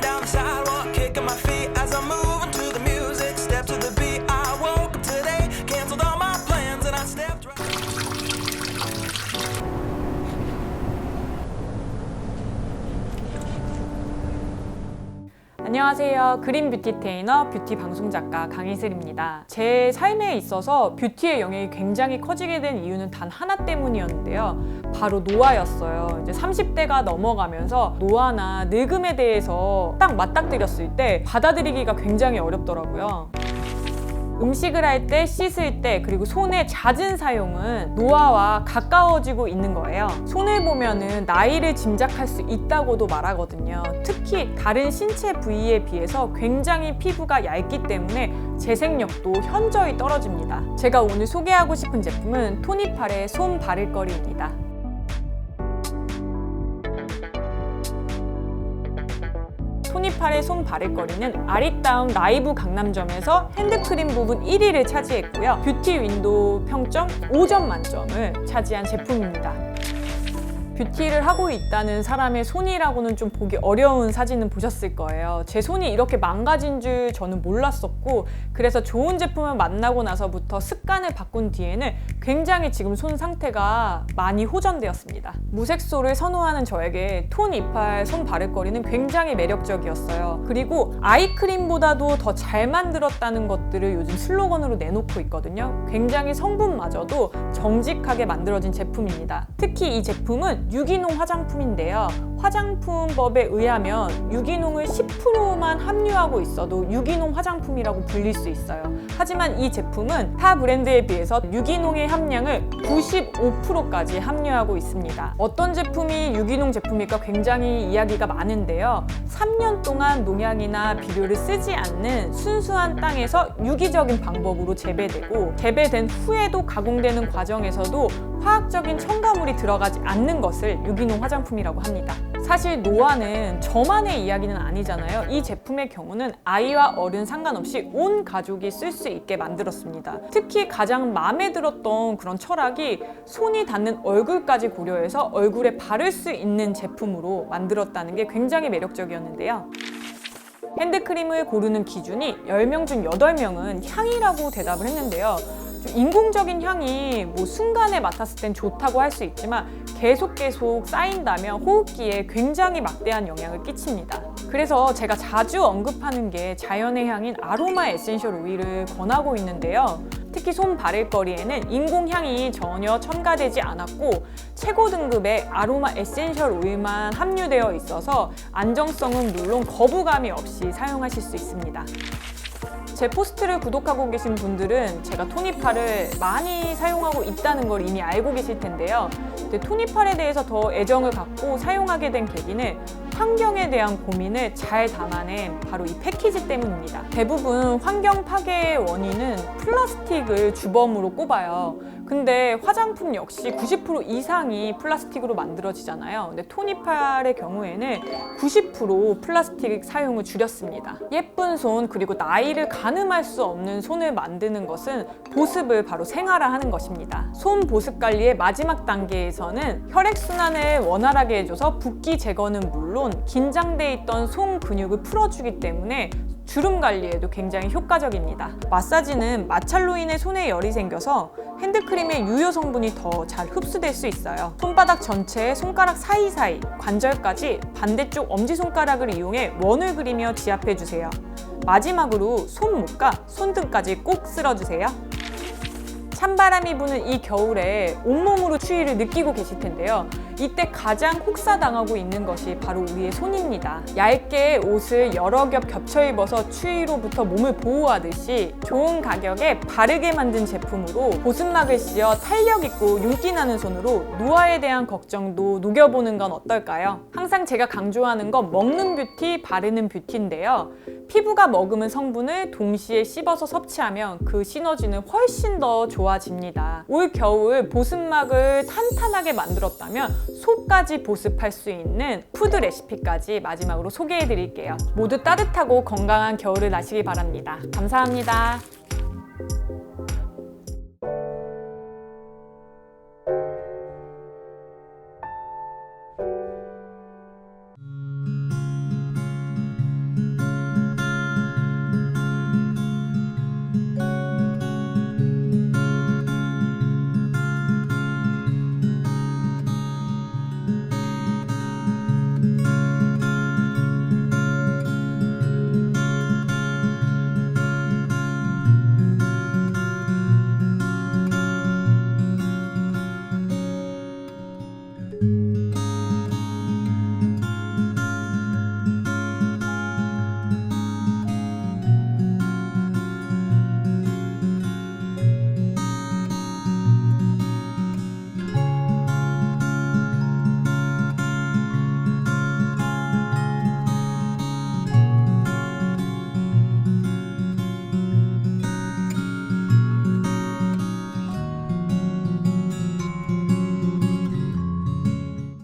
down south. 안녕하세요. 그린 뷰티 테이너 뷰티 방송 작가 강희슬입니다. 제 삶에 있어서 뷰티의 영향이 굉장히 커지게 된 이유는 단 하나 때문이었는데요. 바로 노화였어요. 이제 30대가 넘어가면서 노화나 늙음에 대해서 딱 맞닥뜨렸을 때 받아들이기가 굉장히 어렵더라고요. 음식을 할 때, 씻을 때, 그리고 손의 잦은 사용은 노화와 가까워지고 있는 거예요. 손을 보면은 나이를 짐작할 수 있다고도 말하거든요. 특히 다른 신체 부위에 비해서 굉장히 피부가 얇기 때문에 재생력도 현저히 떨어집니다. 제가 오늘 소개하고 싶은 제품은 토니팔의 손 바를거리입니다. 토니팔의 손 바를거리는 아리따움 라이브 강남점에서 핸드크림 부분 1위를 차지했고요. 뷰티 윈도우 평점 5점 만점을 차지한 제품입니다. 뷰티를 하고 있다는 사람의 손이라고는 좀 보기 어려운 사진은 보셨을 거예요. 제 손이 이렇게 망가진 줄 저는 몰랐었고, 그래서 좋은 제품을 만나고 나서부터 습관을 바꾼 뒤에는 굉장히 지금 손 상태가 많이 호전되었습니다. 무색소를 선호하는 저에게 톤 이팔 손 바를거리는 굉장히 매력적이었어요. 그리고 아이크림보다도 더 잘 만들었다는 것들을 요즘 슬로건으로 내놓고 있거든요. 굉장히 성분마저도 정직하게 만들어진 제품입니다. 특히 이 제품은 유기농 화장품인데요. 화장품법에 의하면 유기농을 10%만 함유하고 있어도 유기농 화장품이라고 불릴 수 있어요. 하지만 이 제품은 타 브랜드에 비해서 유기농의 함량을 95%까지 함유하고 있습니다. 어떤 제품이 유기농 제품일까 굉장히 이야기가 많은데요. 3년 동안 농약이나 비료를 쓰지 않는 순수한 땅에서 유기적인 방법으로 재배되고 재배된 후에도 가공되는 과정에서도 화학적인 첨가물이 들어가지 않는 것을 유기농 화장품이라고 합니다. 사실 노화는 저만의 이야기는 아니잖아요. 이 제품의 경우는 아이와 어른 상관없이 온 가족이 쓸 수 있게 만들었습니다. 특히 가장 마음에 들었던 그런 철학이 손이 닿는 얼굴까지 고려해서 얼굴에 바를 수 있는 제품으로 만들었다는 게 굉장히 매력적이었는데요. 핸드크림을 고르는 기준이 10명 중 8명은 향이라고 대답을 했는데요. 좀 인공적인 향이 뭐 순간에 맡았을 땐 좋다고 할 수 있지만 계속 계속 쌓인다면 호흡기에 굉장히 막대한 영향을 끼칩니다. 그래서 제가 자주 언급하는 게 자연의 향인 아로마 에센셜 오일을 권하고 있는데요. 특히 손 바를 거리에는 인공향이 전혀 첨가되지 않았고 최고 등급의 아로마 에센셜 오일만 함유되어 있어서 안정성은 물론 거부감이 없이 사용하실 수 있습니다. 제 포스트를 구독하고 계신 분들은 제가 토니팔을 많이 사용하고 있다는 걸 이미 알고 계실 텐데요. 토니팔에 대해서 더 애정을 갖고 사용하게 된 계기는 환경에 대한 고민을 잘 담아낸 바로 이 패키지 때문입니다. 대부분 환경 파괴의 원인은 플라스틱을 주범으로 꼽아요. 근데 화장품 역시 90% 이상이 플라스틱으로 만들어지잖아요. 근데 토니팔의 경우에는 90% 플라스틱 사용을 줄였습니다. 예쁜 손 그리고 나이를 가늠할 수 없는 손을 만드는 것은 보습을 바로 생활화하는 것입니다. 손 보습 관리의 마지막 단계에서는 혈액 순환을 원활하게 해줘서 붓기 제거는 물론 긴장돼 있던 손 근육을 풀어주기 때문에 주름 관리에도 굉장히 효과적입니다. 마사지는 마찰로 인해 손에 열이 생겨서 핸드크림의 유효 성분이 더 잘 흡수될 수 있어요. 손바닥 전체에 손가락 사이사이, 관절까지 반대쪽 엄지손가락을 이용해 원을 그리며 지압해 주세요. 마지막으로 손목과 손등까지 꼭 쓸어주세요. 찬바람이 부는 이 겨울에 온몸으로 추위를 느끼고 계실 텐데요. 이때 가장 혹사당하고 있는 것이 바로 우리의 손입니다. 얇게 옷을 여러 겹 겹쳐 입어서 추위로부터 몸을 보호하듯이 좋은 가격에 바르게 만든 제품으로 보습막을 씌워 탄력 있고 윤기 나는 손으로 노화에 대한 걱정도 녹여보는 건 어떨까요? 항상 제가 강조하는 건 먹는 뷰티, 바르는 뷰티인데요. 피부가 머금은 성분을 동시에 씹어서 섭취하면 그 시너지는 훨씬 더 좋아집니다. 올 겨울 보습막을 탄탄하게 만들었다면 속까지 보습할 수 있는 푸드 레시피까지 마지막으로 소개해 드릴게요. 모두 따뜻하고 건강한 겨울을 나시기 바랍니다. 감사합니다.